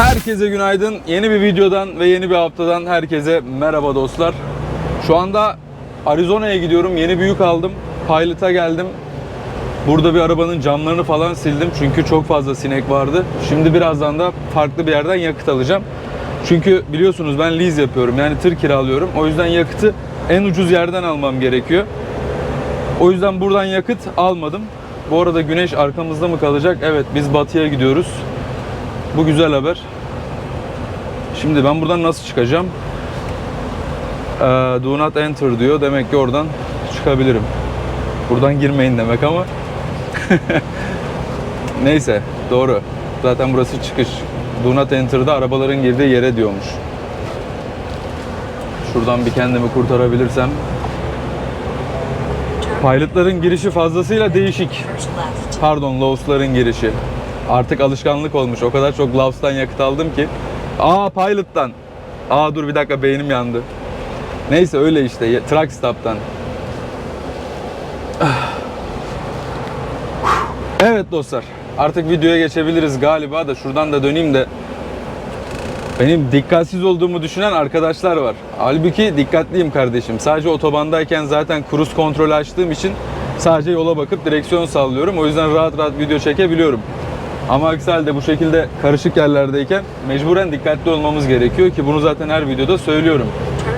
Herkese günaydın. Yeni bir videodan ve yeni bir haftadan herkese merhaba dostlar. Şu anda Arizona'ya gidiyorum. Yeni bir yük aldım. Pilot'a geldim. Burada bir arabanın camlarını falan sildim çünkü çok fazla sinek vardı. Şimdi birazdan da farklı bir yerden yakıt alacağım. Çünkü biliyorsunuz ben lease yapıyorum yani tır kiralıyorum. O yüzden yakıtı en ucuz yerden almam gerekiyor. O yüzden buradan yakıt almadım. Bu arada güneş arkamızda mı kalacak? Evet biz batıya gidiyoruz. Bu güzel haber. Şimdi ben buradan nasıl çıkacağım? Ee, do not enter diyor. Demek ki oradan çıkabilirim. Buradan girmeyin demek ama. Neyse doğru. Zaten burası çıkış. Do not enter'da arabaların girdiği yere diyormuş. Şuradan bir kendimi kurtarabilirsem. Pilotların girişi fazlasıyla değişik. Pardon, Laws'ların girişi. Artık alışkanlık olmuş. O kadar çok Laws'tan yakıt aldım ki. Aa Pilot'tan. Aa dur bir dakika beynim yandı. Neyse öyle işte. Truck Stop'tan. Evet dostlar. Artık videoya geçebiliriz galiba da şuradan da döneyim de benim dikkatsiz olduğumu düşünen arkadaşlar var. Halbuki dikkatliyim kardeşim. Sadece otobandayken zaten cruise kontrolü açtığım için sadece yola bakıp direksiyon sallıyorum. O yüzden rahat rahat video çekebiliyorum. Ama aksi halde bu şekilde karışık yerlerdeyken mecburen dikkatli olmamız gerekiyor ki bunu zaten her videoda söylüyorum.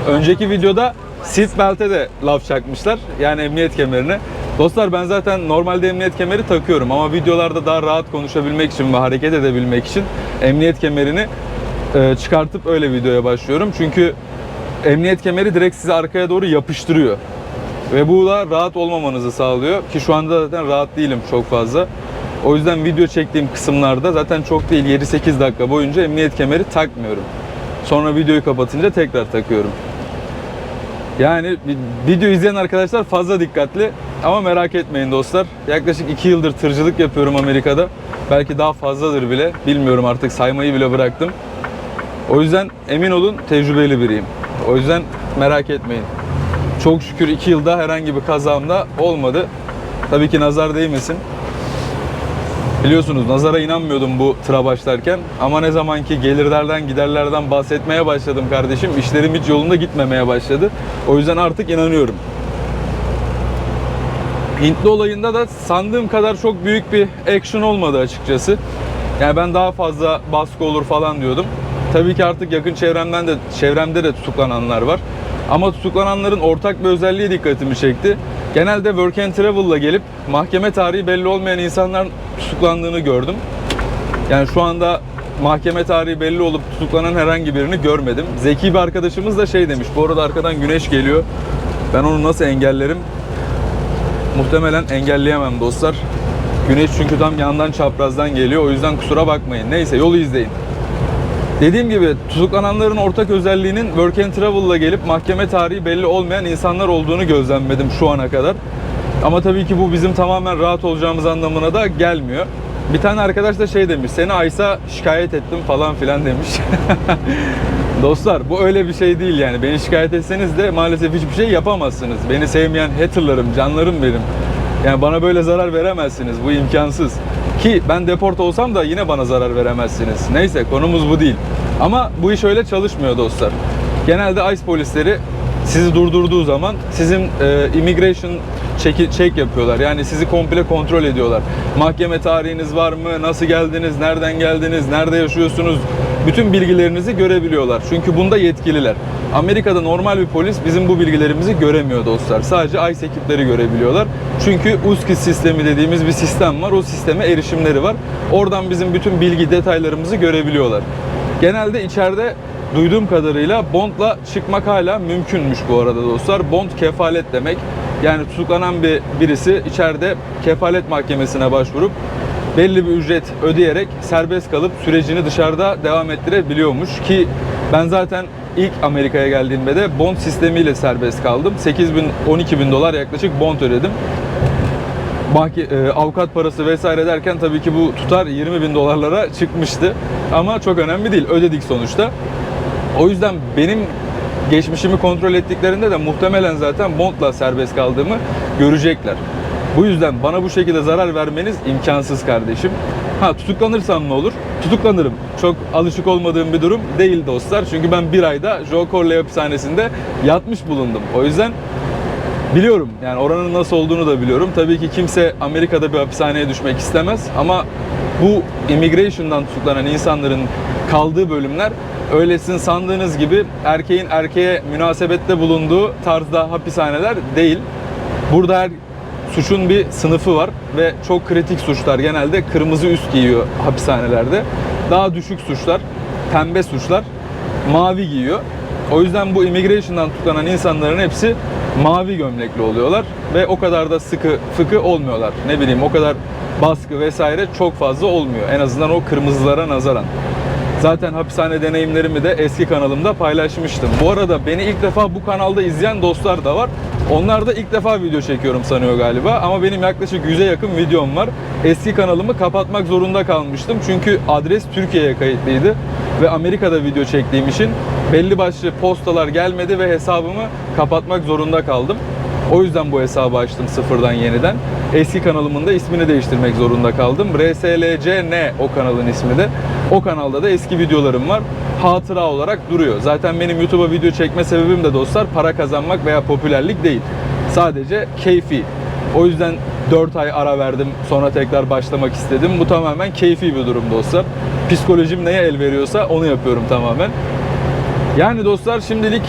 Önceki videoda seatbelt'e de laf çakmışlar. Yani emniyet kemerine. Dostlar ben zaten normalde emniyet kemeri takıyorum ama videolarda daha rahat konuşabilmek için ve hareket edebilmek için emniyet kemerini e, çıkartıp öyle videoya başlıyorum. Çünkü emniyet kemeri direkt sizi arkaya doğru yapıştırıyor. Ve bu da rahat olmamanızı sağlıyor. Ki şu anda zaten rahat değilim çok fazla. O yüzden video çektiğim kısımlarda zaten çok değil 7-8 dakika boyunca emniyet kemeri takmıyorum. Sonra videoyu kapatınca tekrar takıyorum. Yani vi- video izleyen arkadaşlar fazla dikkatli ama merak etmeyin dostlar. Yaklaşık 2 yıldır tırcılık yapıyorum Amerika'da. Belki daha fazladır bile. Bilmiyorum artık saymayı bile bıraktım. O yüzden emin olun tecrübeli biriyim. O yüzden merak etmeyin. Çok şükür 2 yılda herhangi bir kazamda olmadı. Tabii ki nazar değmesin. Biliyorsunuz nazara inanmıyordum bu tıra başlarken ama ne zaman ki gelirlerden giderlerden bahsetmeye başladım kardeşim işlerim hiç yolunda gitmemeye başladı. O yüzden artık inanıyorum. Hintli olayında da sandığım kadar çok büyük bir action olmadı açıkçası. Yani ben daha fazla baskı olur falan diyordum. Tabii ki artık yakın çevremden de çevremde de tutuklananlar var. Ama tutuklananların ortak bir özelliği dikkatimi çekti. Genelde work and travel'la gelip mahkeme tarihi belli olmayan insanlar tutuklandığını gördüm. Yani şu anda mahkeme tarihi belli olup tutuklanan herhangi birini görmedim. Zeki bir arkadaşımız da şey demiş. Bu arada arkadan güneş geliyor. Ben onu nasıl engellerim? Muhtemelen engelleyemem dostlar. Güneş çünkü tam yandan çaprazdan geliyor. O yüzden kusura bakmayın. Neyse yolu izleyin. Dediğim gibi tutuklananların ortak özelliğinin work and travel'la gelip mahkeme tarihi belli olmayan insanlar olduğunu gözlemledim şu ana kadar. Ama tabii ki bu bizim tamamen rahat olacağımız anlamına da gelmiyor. Bir tane arkadaş da şey demiş, seni Aysa şikayet ettim falan filan demiş. Dostlar bu öyle bir şey değil yani. Beni şikayet etseniz de maalesef hiçbir şey yapamazsınız. Beni sevmeyen haterlarım, canlarım benim. Yani bana böyle zarar veremezsiniz. Bu imkansız. Ki ben deport olsam da yine bana zarar veremezsiniz. Neyse konumuz bu değil. Ama bu iş öyle çalışmıyor dostlar. Genelde ICE polisleri sizi durdurduğu zaman sizin e, immigration check, check yapıyorlar. Yani sizi komple kontrol ediyorlar. Mahkeme tarihiniz var mı? Nasıl geldiniz? Nereden geldiniz? Nerede yaşıyorsunuz? Bütün bilgilerinizi görebiliyorlar. Çünkü bunda yetkililer. Amerika'da normal bir polis bizim bu bilgilerimizi göremiyor dostlar. Sadece ICE ekipleri görebiliyorlar. Çünkü USKİS sistemi dediğimiz bir sistem var. O sisteme erişimleri var. Oradan bizim bütün bilgi detaylarımızı görebiliyorlar. Genelde içeride duyduğum kadarıyla bondla çıkmak hala mümkünmüş bu arada dostlar. Bond kefalet demek. Yani tutuklanan bir birisi içeride kefalet mahkemesine başvurup belli bir ücret ödeyerek serbest kalıp sürecini dışarıda devam ettirebiliyormuş ki ben zaten ilk Amerika'ya geldiğimde de bond sistemiyle serbest kaldım. 8 bin 12 bin dolar yaklaşık bond ödedim. Mahke, e, avukat parası vesaire derken tabii ki bu tutar 20 bin dolarlara çıkmıştı. Ama çok önemli değil. Ödedik sonuçta. O yüzden benim geçmişimi kontrol ettiklerinde de muhtemelen zaten bondla serbest kaldığımı görecekler. Bu yüzden bana bu şekilde zarar vermeniz imkansız kardeşim. Ha tutuklanırsam ne olur? Tutuklanırım. Çok alışık olmadığım bir durum değil dostlar. Çünkü ben bir ayda Joe Corley hapishanesinde yatmış bulundum. O yüzden Biliyorum yani oranın nasıl olduğunu da biliyorum. Tabii ki kimse Amerika'da bir hapishaneye düşmek istemez ama bu immigration'dan tutuklanan insanların kaldığı bölümler öylesin sandığınız gibi erkeğin erkeğe münasebette bulunduğu tarzda hapishaneler değil. Burada her suçun bir sınıfı var ve çok kritik suçlar genelde kırmızı üst giyiyor hapishanelerde. Daha düşük suçlar, pembe suçlar mavi giyiyor. O yüzden bu immigration'dan tutuklanan insanların hepsi mavi gömlekli oluyorlar ve o kadar da sıkı fıkı olmuyorlar. Ne bileyim o kadar baskı vesaire çok fazla olmuyor. En azından o kırmızılara nazaran. Zaten hapishane deneyimlerimi de eski kanalımda paylaşmıştım. Bu arada beni ilk defa bu kanalda izleyen dostlar da var. Onlar da ilk defa video çekiyorum sanıyor galiba ama benim yaklaşık 100'e yakın videom var. Eski kanalımı kapatmak zorunda kalmıştım çünkü adres Türkiye'ye kayıtlıydı ve Amerika'da video çektiğim için belli başlı postalar gelmedi ve hesabımı kapatmak zorunda kaldım. O yüzden bu hesabı açtım sıfırdan yeniden. Eski kanalımın da ismini değiştirmek zorunda kaldım. RSLCN o kanalın ismi de. O kanalda da eski videolarım var. Hatıra olarak duruyor. Zaten benim YouTube'a video çekme sebebim de dostlar para kazanmak veya popülerlik değil. Sadece keyfi. O yüzden 4 ay ara verdim. Sonra tekrar başlamak istedim. Bu tamamen keyfi bir durum dostlar. Psikolojim neye el veriyorsa onu yapıyorum tamamen. Yani dostlar şimdilik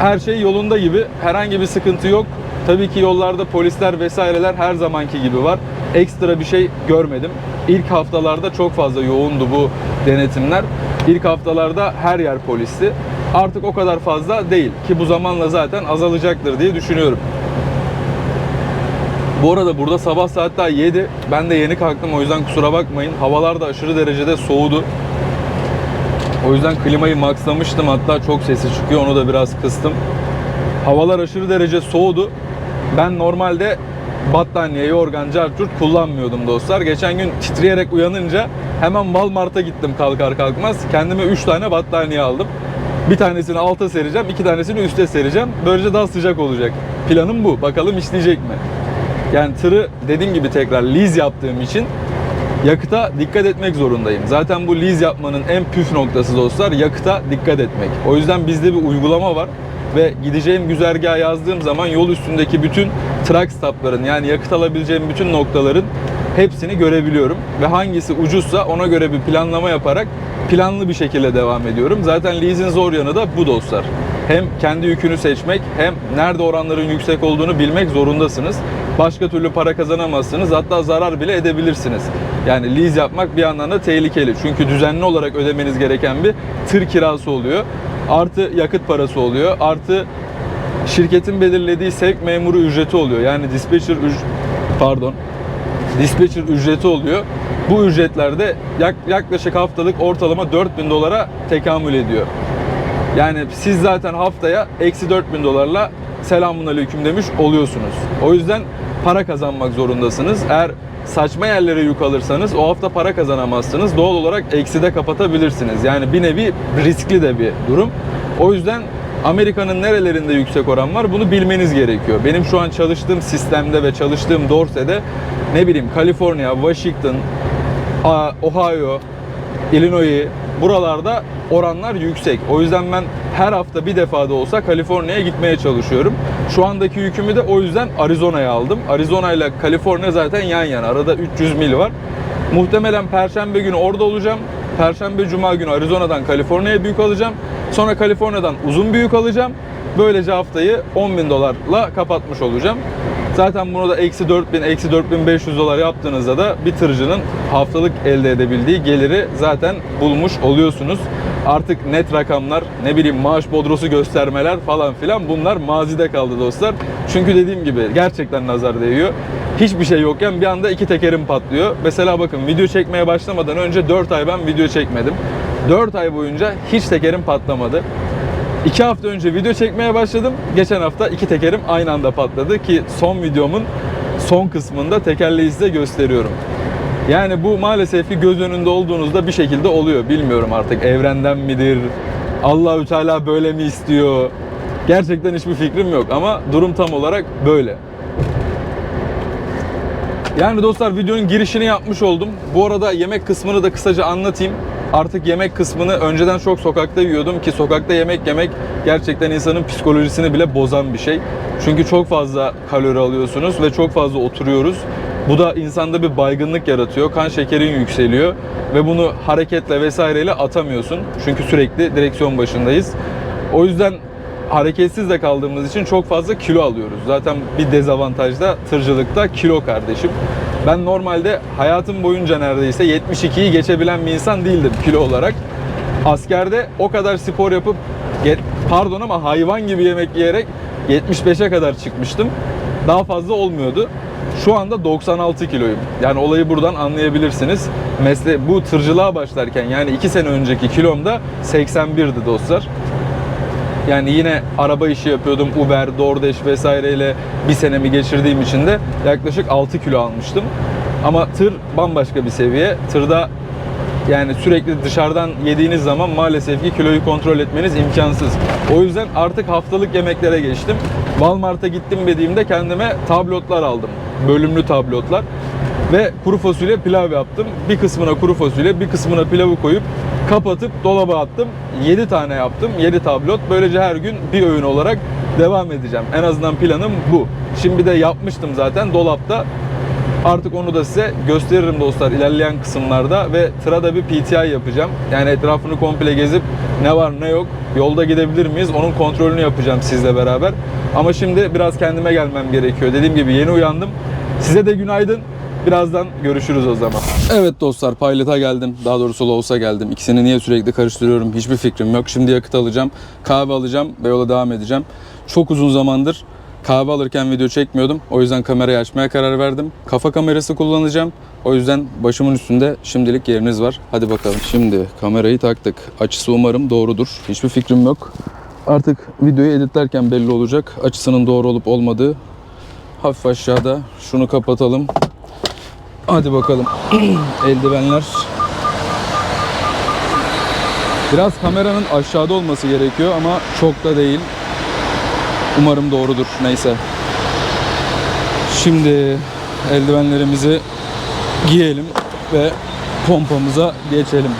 her şey yolunda gibi. Herhangi bir sıkıntı yok. Tabii ki yollarda polisler vesaireler her zamanki gibi var. Ekstra bir şey görmedim. İlk haftalarda çok fazla yoğundu bu denetimler. İlk haftalarda her yer polisti. Artık o kadar fazla değil ki bu zamanla zaten azalacaktır diye düşünüyorum. Bu arada burada sabah saat daha 7. Ben de yeni kalktım o yüzden kusura bakmayın. Havalar da aşırı derecede soğudu. O yüzden klimayı maxlamıştım hatta çok sesi çıkıyor onu da biraz kıstım. Havalar aşırı derece soğudu. Ben normalde battaniye, yorgan, carçurt kullanmıyordum dostlar. Geçen gün titreyerek uyanınca hemen Walmart'a gittim kalkar kalkmaz. Kendime 3 tane battaniye aldım. Bir tanesini alta sereceğim, iki tanesini üste sereceğim. Böylece daha sıcak olacak. Planım bu. Bakalım işleyecek mi? Yani tırı dediğim gibi tekrar lease yaptığım için yakıta dikkat etmek zorundayım. Zaten bu lease yapmanın en püf noktası dostlar yakıta dikkat etmek. O yüzden bizde bir uygulama var ve gideceğim güzergaha yazdığım zaman yol üstündeki bütün truck stopların yani yakıt alabileceğim bütün noktaların hepsini görebiliyorum ve hangisi ucuzsa ona göre bir planlama yaparak planlı bir şekilde devam ediyorum. Zaten lease'in zor yanı da bu dostlar. Hem kendi yükünü seçmek hem nerede oranların yüksek olduğunu bilmek zorundasınız. Başka türlü para kazanamazsınız. Hatta zarar bile edebilirsiniz. Yani lease yapmak bir yandan da tehlikeli. Çünkü düzenli olarak ödemeniz gereken bir tır kirası oluyor. Artı yakıt parası oluyor. Artı şirketin belirlediği sevk memuru ücreti oluyor. Yani dispatcher üc- pardon dispatcher ücreti oluyor. Bu ücretlerde yak- yaklaşık haftalık ortalama 4000 dolara tekamül ediyor. Yani siz zaten haftaya eksi 4000 dolarla selamun aleyküm demiş oluyorsunuz. O yüzden para kazanmak zorundasınız. Eğer saçma yerlere yük alırsanız o hafta para kazanamazsınız. Doğal olarak ekside kapatabilirsiniz. Yani bir nevi riskli de bir durum. O yüzden Amerika'nın nerelerinde yüksek oran var bunu bilmeniz gerekiyor. Benim şu an çalıştığım sistemde ve çalıştığım Dorsey'de ne bileyim Kaliforniya, Washington, Ohio, Illinois buralarda oranlar yüksek. O yüzden ben her hafta bir defa da olsa Kaliforniya'ya gitmeye çalışıyorum. Şu andaki yükümü de o yüzden Arizona'ya aldım. Arizona ile Kaliforniya zaten yan yana. Arada 300 mil var. Muhtemelen Perşembe günü orada olacağım. Perşembe, Cuma günü Arizona'dan Kaliforniya'ya büyük alacağım. Sonra Kaliforniya'dan uzun büyük alacağım. Böylece haftayı 10 bin dolarla kapatmış olacağım. Zaten bunu da eksi 4000, eksi 4500 dolar yaptığınızda da bir tırcının haftalık elde edebildiği geliri zaten bulmuş oluyorsunuz. Artık net rakamlar, ne bileyim maaş bodrosu göstermeler falan filan bunlar mazide kaldı dostlar. Çünkü dediğim gibi gerçekten nazar değiyor. Hiçbir şey yokken bir anda iki tekerim patlıyor. Mesela bakın video çekmeye başlamadan önce 4 ay ben video çekmedim. 4 ay boyunca hiç tekerim patlamadı. İki hafta önce video çekmeye başladım. Geçen hafta iki tekerim aynı anda patladı ki son videomun son kısmında tekerleği size gösteriyorum. Yani bu maalesef ki göz önünde olduğunuzda bir şekilde oluyor. Bilmiyorum artık evrenden midir? Allahü Teala böyle mi istiyor? Gerçekten hiçbir fikrim yok ama durum tam olarak böyle. Yani dostlar videonun girişini yapmış oldum. Bu arada yemek kısmını da kısaca anlatayım. Artık yemek kısmını önceden çok sokakta yiyordum ki sokakta yemek yemek gerçekten insanın psikolojisini bile bozan bir şey. Çünkü çok fazla kalori alıyorsunuz ve çok fazla oturuyoruz. Bu da insanda bir baygınlık yaratıyor. Kan şekerin yükseliyor ve bunu hareketle vesaireyle atamıyorsun. Çünkü sürekli direksiyon başındayız. O yüzden hareketsiz de kaldığımız için çok fazla kilo alıyoruz. Zaten bir dezavantaj da tırcılıkta kilo kardeşim. Ben normalde hayatım boyunca neredeyse 72'yi geçebilen bir insan değildim kilo olarak. Askerde o kadar spor yapıp pardon ama hayvan gibi yemek yiyerek 75'e kadar çıkmıştım. Daha fazla olmuyordu. Şu anda 96 kiloyum. Yani olayı buradan anlayabilirsiniz. Mesle bu tırcılığa başlarken yani 2 sene önceki kilom da 81'di dostlar. Yani yine araba işi yapıyordum. Uber, DoorDash vesaireyle bir senemi geçirdiğim için de yaklaşık 6 kilo almıştım. Ama tır bambaşka bir seviye. Tırda yani sürekli dışarıdan yediğiniz zaman maalesef ki kiloyu kontrol etmeniz imkansız. O yüzden artık haftalık yemeklere geçtim. Walmart'a gittim dediğimde kendime tablotlar aldım. Bölümlü tablotlar. Ve kuru fasulye pilav yaptım. Bir kısmına kuru fasulye, bir kısmına pilavı koyup kapatıp dolaba attım. 7 tane yaptım. 7 tablot. Böylece her gün bir öğün olarak devam edeceğim. En azından planım bu. Şimdi de yapmıştım zaten dolapta. Artık onu da size gösteririm dostlar ilerleyen kısımlarda ve tıra da bir PTI yapacağım. Yani etrafını komple gezip ne var ne yok, yolda gidebilir miyiz onun kontrolünü yapacağım sizle beraber. Ama şimdi biraz kendime gelmem gerekiyor. Dediğim gibi yeni uyandım. Size de günaydın. Birazdan görüşürüz o zaman. Evet dostlar Pilot'a geldim. Daha doğrusu Lowes'a geldim. İkisini niye sürekli karıştırıyorum hiçbir fikrim yok. Şimdi yakıt alacağım, kahve alacağım ve yola devam edeceğim. Çok uzun zamandır kahve alırken video çekmiyordum. O yüzden kamerayı açmaya karar verdim. Kafa kamerası kullanacağım. O yüzden başımın üstünde şimdilik yeriniz var. Hadi bakalım. Şimdi kamerayı taktık. Açısı umarım doğrudur. Hiçbir fikrim yok. Artık videoyu editlerken belli olacak. Açısının doğru olup olmadığı. Hafif aşağıda. Şunu kapatalım. Hadi bakalım. Eldivenler. Biraz kameranın aşağıda olması gerekiyor ama çok da değil. Umarım doğrudur. Neyse. Şimdi eldivenlerimizi giyelim ve pompamıza geçelim.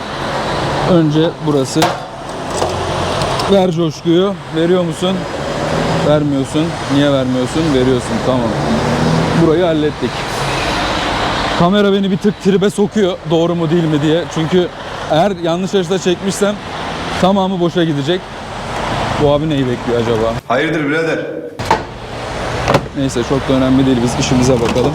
Önce burası. Ver coşkuyu. Veriyor musun? Vermiyorsun. Niye vermiyorsun? Veriyorsun. Tamam. Burayı hallettik. Kamera beni bir tık tribe sokuyor doğru mu değil mi diye. Çünkü eğer yanlış açıda çekmişsem tamamı boşa gidecek. Bu abi neyi bekliyor acaba? Hayırdır birader? Neyse çok da önemli değil biz işimize bakalım.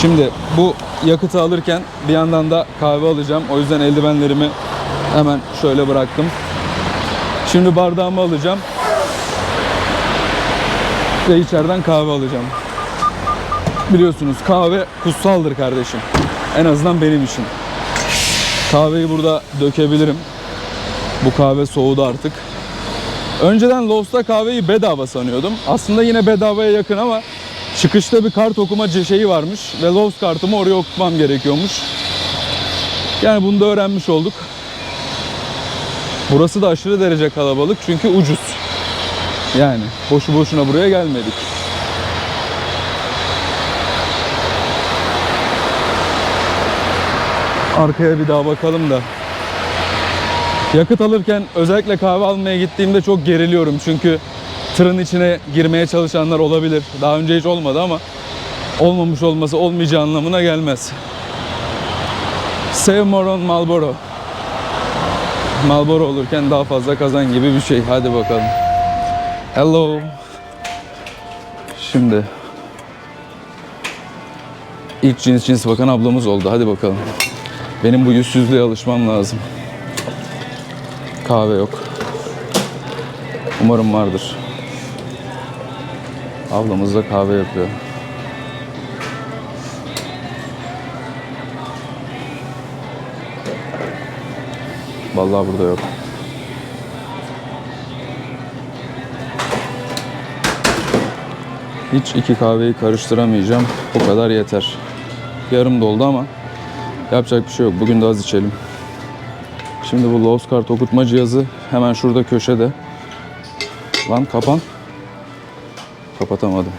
Şimdi bu yakıtı alırken bir yandan da kahve alacağım. O yüzden eldivenlerimi hemen şöyle bıraktım. Şimdi bardağımı alacağım. Ve içeriden kahve alacağım. Biliyorsunuz kahve kutsaldır kardeşim. En azından benim için. Kahveyi burada dökebilirim. Bu kahve soğudu artık. Önceden Lost'ta kahveyi bedava sanıyordum. Aslında yine bedavaya yakın ama çıkışta bir kart okuma şeyi varmış ve Lost kartımı oraya okutmam gerekiyormuş. Yani bunu da öğrenmiş olduk. Burası da aşırı derece kalabalık çünkü ucuz. Yani boşu boşuna buraya gelmedik. Arkaya bir daha bakalım da. Yakıt alırken özellikle kahve almaya gittiğimde çok geriliyorum çünkü tırın içine girmeye çalışanlar olabilir. Daha önce hiç olmadı ama olmamış olması olmayacağı anlamına gelmez. Save more on Marlboro. Marlboro olurken daha fazla kazan gibi bir şey. Hadi bakalım. Hello. Şimdi ilk cins cins bakan ablamız oldu. Hadi bakalım. Benim bu yüzsüzlüğe alışmam lazım. Kahve yok. Umarım vardır. Ablamız da kahve yapıyor. Vallahi burada yok. Hiç iki kahveyi karıştıramayacağım. Bu kadar yeter. Yarım doldu ama yapacak bir şey yok. Bugün de az içelim. Şimdi bu Lowe's kart okutma cihazı hemen şurada köşede. Lan kapan. Kapatamadım.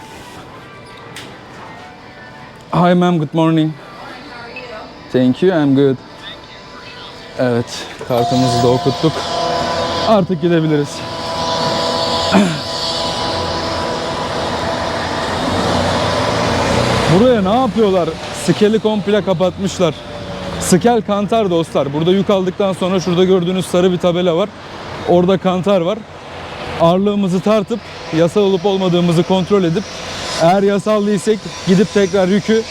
Hi ma'am, good morning. Thank you, I'm good. Evet, kartımızı da okuttuk. Artık gidebiliriz. Buraya ne yapıyorlar? Skeli komple kapatmışlar. Skel kantar dostlar. Burada yük aldıktan sonra şurada gördüğünüz sarı bir tabela var. Orada kantar var. Ağırlığımızı tartıp yasal olup olmadığımızı kontrol edip eğer yasal değilsek gidip tekrar yükü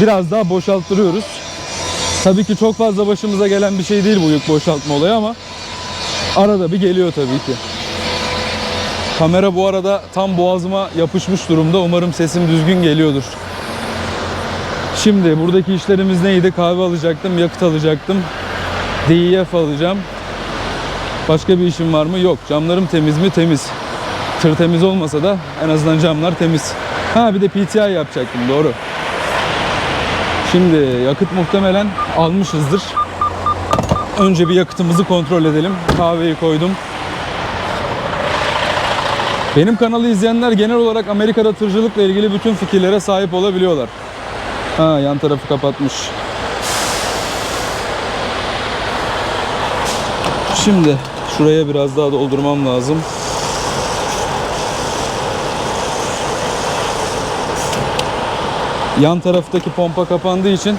biraz daha boşalttırıyoruz. Tabii ki çok fazla başımıza gelen bir şey değil bu yük boşaltma olayı ama arada bir geliyor tabii ki. Kamera bu arada tam boğazıma yapışmış durumda. Umarım sesim düzgün geliyordur. Şimdi buradaki işlerimiz neydi? Kahve alacaktım, yakıt alacaktım. DEF alacağım. Başka bir işim var mı? Yok. Camlarım temiz mi? Temiz. Tır temiz olmasa da en azından camlar temiz. Ha bir de PTI yapacaktım. Doğru. Şimdi yakıt muhtemelen almışızdır. Önce bir yakıtımızı kontrol edelim. Kahveyi koydum. Benim kanalı izleyenler genel olarak Amerika'da tırcılıkla ilgili bütün fikirlere sahip olabiliyorlar. Ha yan tarafı kapatmış. Şimdi şuraya biraz daha doldurmam lazım. Yan taraftaki pompa kapandığı için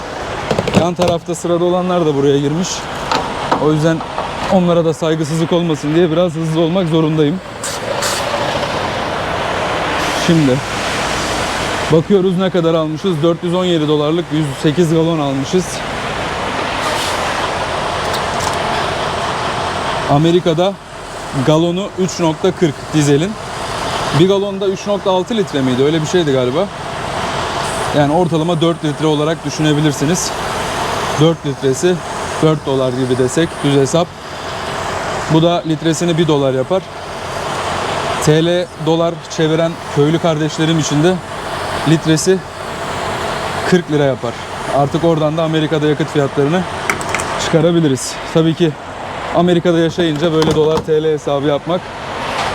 yan tarafta sırada olanlar da buraya girmiş. O yüzden onlara da saygısızlık olmasın diye biraz hızlı olmak zorundayım. Şimdi bakıyoruz ne kadar almışız. 417 dolarlık 108 galon almışız. Amerika'da galonu 3.40 dizelin. Bir galonda 3.6 litre miydi? Öyle bir şeydi galiba. Yani ortalama 4 litre olarak düşünebilirsiniz. 4 litresi 4 dolar gibi desek düz hesap. Bu da litresini 1 dolar yapar. TL dolar çeviren köylü kardeşlerim için de litresi 40 lira yapar. Artık oradan da Amerika'da yakıt fiyatlarını çıkarabiliriz. Tabii ki Amerika'da yaşayınca böyle dolar TL hesabı yapmak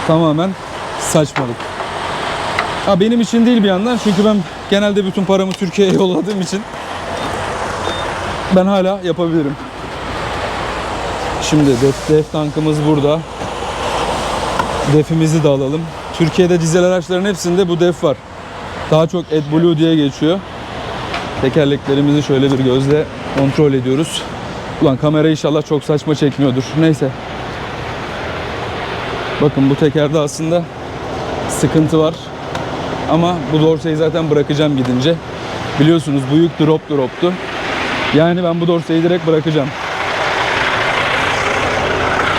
tamamen saçmalık. Ha benim için değil bir yandan çünkü ben genelde bütün paramı Türkiye'ye yolladığım için ben hala yapabilirim. Şimdi def, def tankımız burada. Defimizi de alalım. Türkiye'de dizel araçların hepsinde bu def var. Daha çok AdBlue diye geçiyor. Tekerleklerimizi şöyle bir gözle kontrol ediyoruz. Ulan kamera inşallah çok saçma çekmiyordur. Neyse. Bakın bu tekerde aslında sıkıntı var. Ama bu dorseyi zaten bırakacağım gidince. Biliyorsunuz bu yük drop droptu. Yani ben bu dorseyi direkt bırakacağım.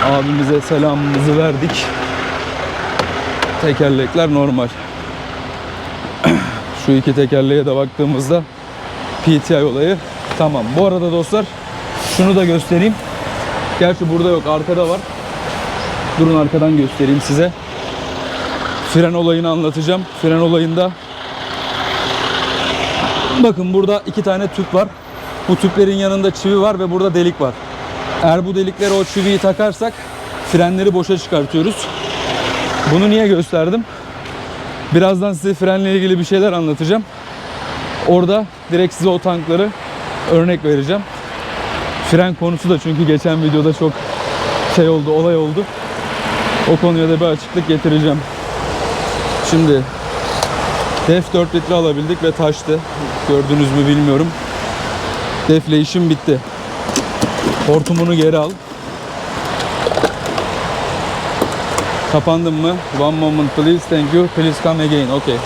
Abimize selamımızı verdik. Tekerlekler normal. Şu iki tekerleğe de baktığımızda PTI olayı tamam. Bu arada dostlar şunu da göstereyim. Gerçi burada yok arkada var. Durun arkadan göstereyim size. Fren olayını anlatacağım. Fren olayında bakın burada iki tane tüp var. Bu tüplerin yanında çivi var ve burada delik var. Eğer bu deliklere o çiviyi takarsak frenleri boşa çıkartıyoruz. Bunu niye gösterdim? Birazdan size frenle ilgili bir şeyler anlatacağım. Orada direkt size o tankları örnek vereceğim. Fren konusu da çünkü geçen videoda çok şey oldu, olay oldu. O konuya da bir açıklık getireceğim. Şimdi Def 4 litre alabildik ve taştı. Gördünüz mü bilmiyorum. Def'le işim bitti. Hortumunu geri al. Kapandın mı? One moment please. Thank you. Please come again. Okay.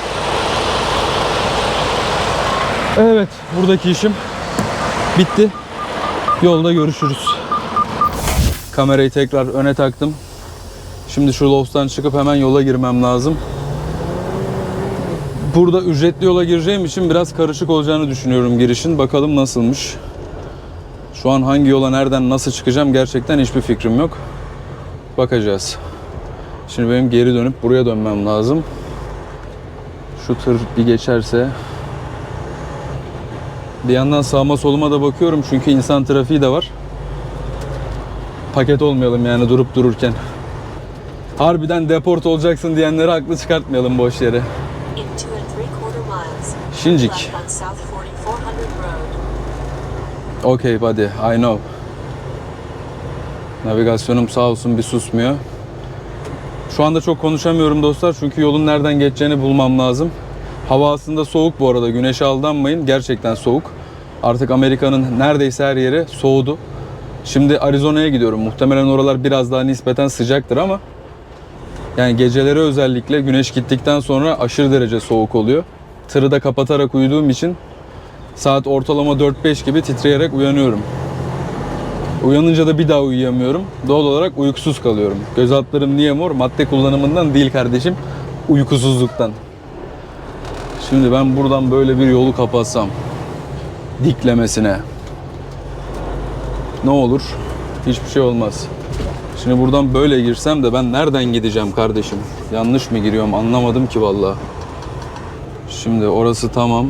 Evet. Buradaki işim bitti. Yolda görüşürüz. Kamerayı tekrar öne taktım. Şimdi şu lofts'tan çıkıp hemen yola girmem lazım. Burada ücretli yola gireceğim için biraz karışık olacağını düşünüyorum girişin. Bakalım nasılmış. Şu an hangi yola nereden nasıl çıkacağım gerçekten hiçbir fikrim yok. Bakacağız. Şimdi benim geri dönüp buraya dönmem lazım. Şu tır bir geçerse. Bir yandan sağıma soluma da bakıyorum çünkü insan trafiği de var. Paket olmayalım yani durup dururken. Harbiden deport olacaksın diyenleri haklı çıkartmayalım boş yere. Şincik. Okay buddy, I know. Navigasyonum sağ olsun bir susmuyor. Şu anda çok konuşamıyorum dostlar çünkü yolun nereden geçeceğini bulmam lazım. Hava aslında soğuk bu arada. Güneşe aldanmayın. Gerçekten soğuk. Artık Amerika'nın neredeyse her yeri soğudu. Şimdi Arizona'ya gidiyorum. Muhtemelen oralar biraz daha nispeten sıcaktır ama yani geceleri özellikle güneş gittikten sonra aşırı derece soğuk oluyor. Tırı da kapatarak uyuduğum için saat ortalama 4-5 gibi titreyerek uyanıyorum. Uyanınca da bir daha uyuyamıyorum. Doğal olarak uykusuz kalıyorum. Göz altlarım niye mor? Madde kullanımından değil kardeşim. Uykusuzluktan. Şimdi ben buradan böyle bir yolu kapatsam. Diklemesine. Ne olur? Hiçbir şey olmaz. Şimdi buradan böyle girsem de ben nereden gideceğim kardeşim? Yanlış mı giriyorum anlamadım ki vallahi. Şimdi orası tamam.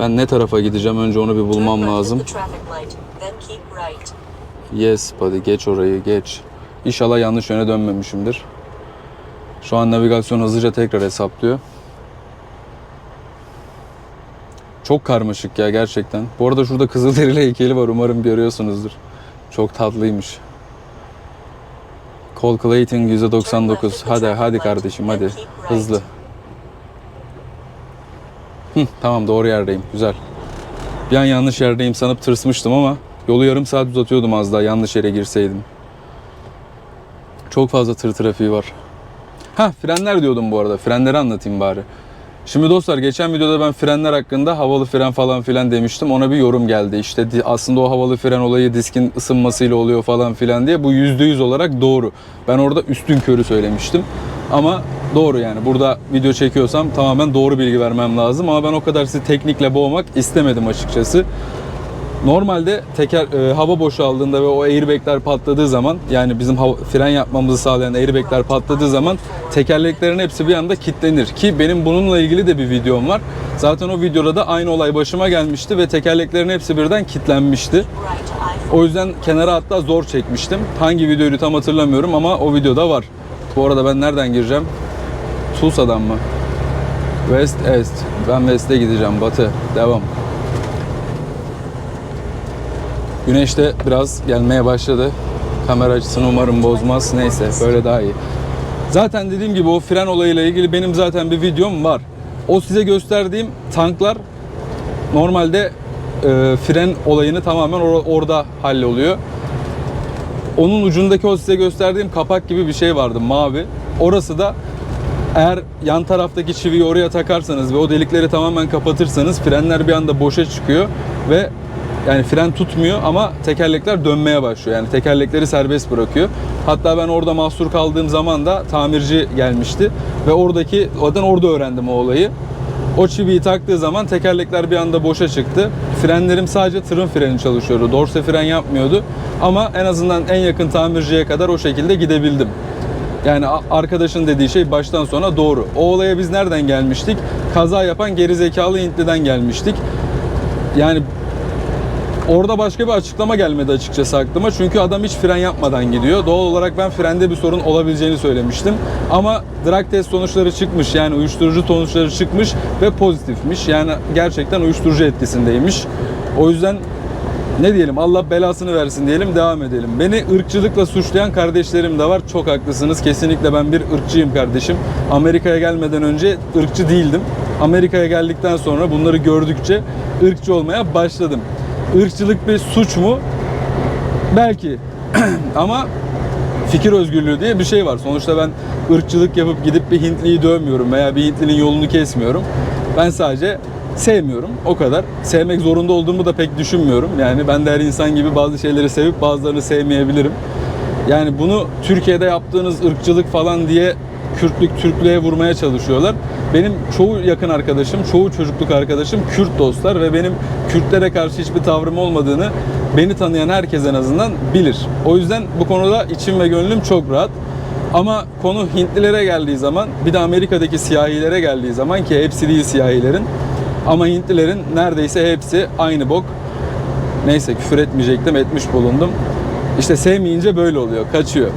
Ben ne tarafa gideceğim önce onu bir bulmam lazım. Yes buddy geç orayı geç. İnşallah yanlış yöne dönmemişimdir. Şu an navigasyon hızlıca tekrar hesaplıyor. Çok karmaşık ya gerçekten. Bu arada şurada Kızılderili heykeli var umarım görüyorsunuzdur. Çok tatlıymış. Col Clayton %99. Hadi hadi kardeşim hadi. Hızlı. Hı, tamam doğru yerdeyim. Güzel. Bir an yanlış yerdeyim sanıp tırsmıştım ama yolu yarım saat uzatıyordum az daha yanlış yere girseydim. Çok fazla tır trafiği var. Ha frenler diyordum bu arada. Frenleri anlatayım bari. Şimdi dostlar geçen videoda ben frenler hakkında havalı fren falan filan demiştim. Ona bir yorum geldi. İşte aslında o havalı fren olayı diskin ısınmasıyla oluyor falan filan diye. Bu %100 olarak doğru. Ben orada üstün körü söylemiştim. Ama doğru yani. Burada video çekiyorsam tamamen doğru bilgi vermem lazım. Ama ben o kadar sizi teknikle boğmak istemedim açıkçası. Normalde teker e, hava boşaldığında ve o airbagler patladığı zaman yani bizim hava, fren yapmamızı sağlayan airbagler patladığı zaman tekerleklerin hepsi bir anda kilitlenir ki benim bununla ilgili de bir videom var. Zaten o videoda da aynı olay başıma gelmişti ve tekerleklerin hepsi birden kilitlenmişti. O yüzden kenara hatta zor çekmiştim. Hangi videoyu tam hatırlamıyorum ama o videoda var. Bu arada ben nereden gireceğim? Tulsa'dan mı? West East. Ben West'e gideceğim. Batı. Devam. Güneş de biraz gelmeye başladı. Kamera açısını umarım bozmaz. Neyse böyle daha iyi. Zaten dediğim gibi o fren olayıyla ilgili benim zaten bir videom var. O size gösterdiğim tanklar normalde e, fren olayını tamamen or- orada halloluyor. Onun ucundaki o size gösterdiğim kapak gibi bir şey vardı mavi. Orası da eğer yan taraftaki çiviyi oraya takarsanız ve o delikleri tamamen kapatırsanız frenler bir anda boşa çıkıyor ve yani fren tutmuyor ama tekerlekler dönmeye başlıyor. Yani tekerlekleri serbest bırakıyor. Hatta ben orada mahsur kaldığım zaman da tamirci gelmişti ve oradaki zaten orada öğrendim o olayı. O çiviyi taktığı zaman tekerlekler bir anda boşa çıktı. Frenlerim sadece tırın freni çalışıyordu. Dorse fren yapmıyordu. Ama en azından en yakın tamirciye kadar o şekilde gidebildim. Yani arkadaşın dediği şey baştan sona doğru. O olaya biz nereden gelmiştik? Kaza yapan gerizekalı Hintli'den gelmiştik. Yani Orada başka bir açıklama gelmedi açıkçası aklıma. Çünkü adam hiç fren yapmadan gidiyor. Doğal olarak ben frende bir sorun olabileceğini söylemiştim. Ama drug test sonuçları çıkmış. Yani uyuşturucu sonuçları çıkmış ve pozitifmiş. Yani gerçekten uyuşturucu etkisindeymiş. O yüzden ne diyelim Allah belasını versin diyelim devam edelim. Beni ırkçılıkla suçlayan kardeşlerim de var. Çok haklısınız. Kesinlikle ben bir ırkçıyım kardeşim. Amerika'ya gelmeden önce ırkçı değildim. Amerika'ya geldikten sonra bunları gördükçe ırkçı olmaya başladım. Irkçılık bir suç mu? Belki. Ama fikir özgürlüğü diye bir şey var. Sonuçta ben ırkçılık yapıp gidip bir Hintliyi dövmüyorum veya bir Hintlinin yolunu kesmiyorum. Ben sadece sevmiyorum. O kadar. Sevmek zorunda olduğumu da pek düşünmüyorum. Yani ben de her insan gibi bazı şeyleri sevip bazılarını sevmeyebilirim. Yani bunu Türkiye'de yaptığınız ırkçılık falan diye Kürtlük, Türklüğe vurmaya çalışıyorlar. Benim çoğu yakın arkadaşım, çoğu çocukluk arkadaşım Kürt dostlar ve benim Kürtlere karşı hiçbir tavrım olmadığını beni tanıyan herkes en azından bilir. O yüzden bu konuda içim ve gönlüm çok rahat. Ama konu Hintlilere geldiği zaman, bir de Amerika'daki siyahilere geldiği zaman ki hepsi değil siyahilerin ama Hintlilerin neredeyse hepsi aynı bok. Neyse küfür etmeyecektim, etmiş bulundum. İşte sevmeyince böyle oluyor, kaçıyor.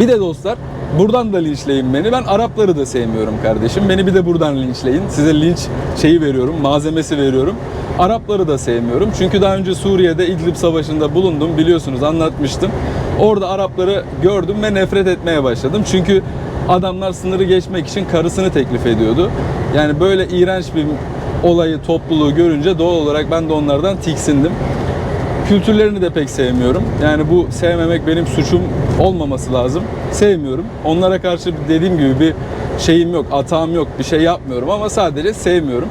Bir de dostlar buradan da linçleyin beni. Ben Arapları da sevmiyorum kardeşim. Beni bir de buradan linçleyin. Size linç şeyi veriyorum, malzemesi veriyorum. Arapları da sevmiyorum. Çünkü daha önce Suriye'de İdlib Savaşı'nda bulundum. Biliyorsunuz anlatmıştım. Orada Arapları gördüm ve nefret etmeye başladım. Çünkü adamlar sınırı geçmek için karısını teklif ediyordu. Yani böyle iğrenç bir olayı, topluluğu görünce doğal olarak ben de onlardan tiksindim. Kültürlerini de pek sevmiyorum. Yani bu sevmemek benim suçum olmaması lazım. Sevmiyorum. Onlara karşı dediğim gibi bir şeyim yok, atağım yok, bir şey yapmıyorum ama sadece sevmiyorum.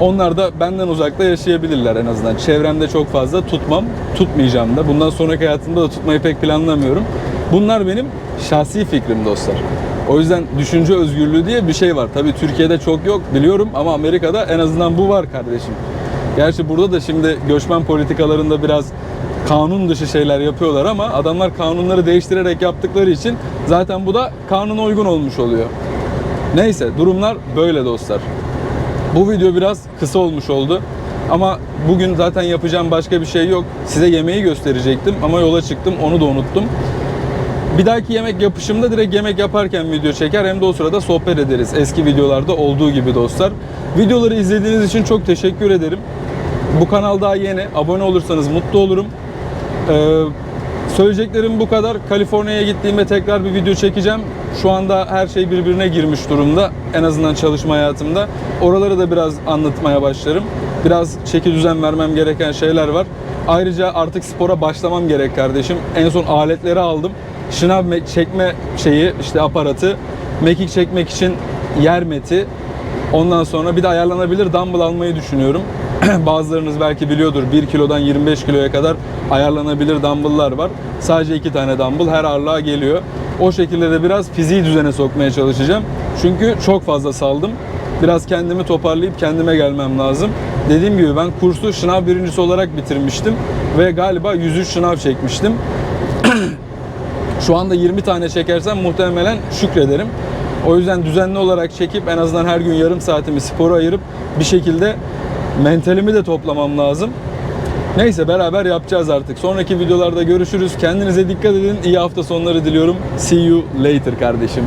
Onlar da benden uzakta yaşayabilirler en azından. Çevremde çok fazla tutmam, tutmayacağım da. Bundan sonraki hayatımda da tutmayı pek planlamıyorum. Bunlar benim şahsi fikrim dostlar. O yüzden düşünce özgürlüğü diye bir şey var. Tabii Türkiye'de çok yok biliyorum ama Amerika'da en azından bu var kardeşim. Gerçi burada da şimdi göçmen politikalarında biraz kanun dışı şeyler yapıyorlar ama adamlar kanunları değiştirerek yaptıkları için zaten bu da kanuna uygun olmuş oluyor. Neyse durumlar böyle dostlar. Bu video biraz kısa olmuş oldu. Ama bugün zaten yapacağım başka bir şey yok. Size yemeği gösterecektim ama yola çıktım onu da unuttum. Bir dahaki yemek yapışımda direkt yemek yaparken video çeker hem de o sırada sohbet ederiz. Eski videolarda olduğu gibi dostlar. Videoları izlediğiniz için çok teşekkür ederim. Bu kanal daha yeni. Abone olursanız mutlu olurum. Ee, söyleyeceklerim bu kadar. Kaliforniya'ya gittiğimde tekrar bir video çekeceğim. Şu anda her şey birbirine girmiş durumda. En azından çalışma hayatımda. Oraları da biraz anlatmaya başlarım. Biraz çeki düzen vermem gereken şeyler var. Ayrıca artık spora başlamam gerek kardeşim. En son aletleri aldım. Şınav me- çekme şeyi işte aparatı. Mekik çekmek için yer meti. Ondan sonra bir de ayarlanabilir dumbbell almayı düşünüyorum. Bazılarınız belki biliyordur 1 kilodan 25 kiloya kadar ayarlanabilir dumbbell'lar var. Sadece 2 tane dumbbell her ağırlığa geliyor. O şekilde de biraz fiziği düzene sokmaya çalışacağım. Çünkü çok fazla saldım. Biraz kendimi toparlayıp kendime gelmem lazım. Dediğim gibi ben kursu şınav birincisi olarak bitirmiştim. Ve galiba 103 şınav çekmiştim. Şu anda 20 tane çekersem muhtemelen şükrederim. O yüzden düzenli olarak çekip en azından her gün yarım saatimi spora ayırıp bir şekilde mentalimi de toplamam lazım. Neyse beraber yapacağız artık. Sonraki videolarda görüşürüz. Kendinize dikkat edin. İyi hafta sonları diliyorum. See you later kardeşim.